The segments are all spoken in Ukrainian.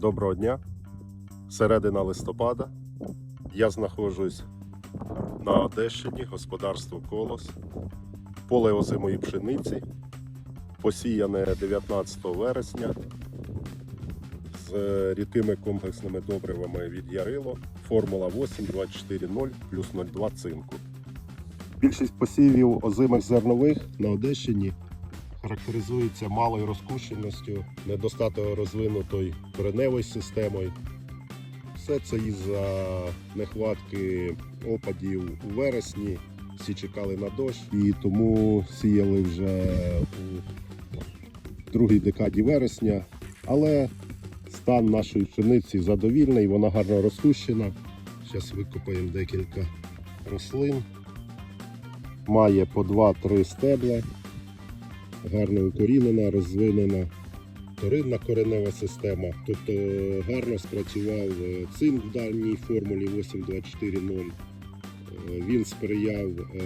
Доброго дня. Середина листопада. Я знаходжусь на Одещині, господарство Колос, поле озимої пшениці, посіяне 19 вересня з рідкими комплексними добривами від Ярило, формула 8 240 плюс 02 цинку. Більшість посівів озимих зернових на Одещині характеризується малою розкущеністю, недостатньо розвинутою кореневою системою. Все це із-за нехватки опадів у вересні. Всі чекали на дощ і тому сіяли вже у другій декаді вересня. Але стан нашої пшениці задовільний, вона гарно розкущена. Зараз викопаємо декілька рослин. Має по 2-3 стебла гарно укорінена, розвинена вторинна коренева система. Тобто гарно спрацював е, цинк в даній формулі 8240. Е, Він сприяв е,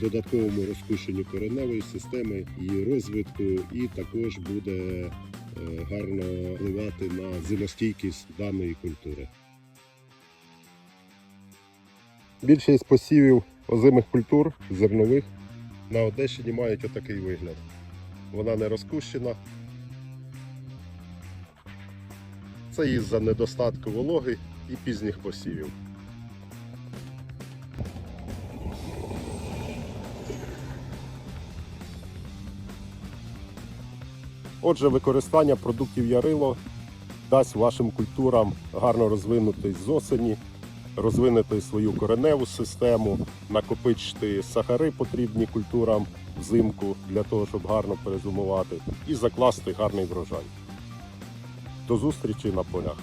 додатковому розкущенню кореневої системи, її розвитку, і також буде е, гарно впливати на зимостійкість даної культури. Більшість посівів озимих культур зернових на Одещині мають отакий вигляд. Вона не розкущена. Це із-за недостатку вологи і пізніх посівів. Отже, використання продуктів Ярило дасть вашим культурам гарно розвинутись з осені, розвинути свою кореневу систему, накопичити сахари потрібні культурам взимку для того, щоб гарно перезимувати, і закласти гарний врожай. До зустрічі на полях.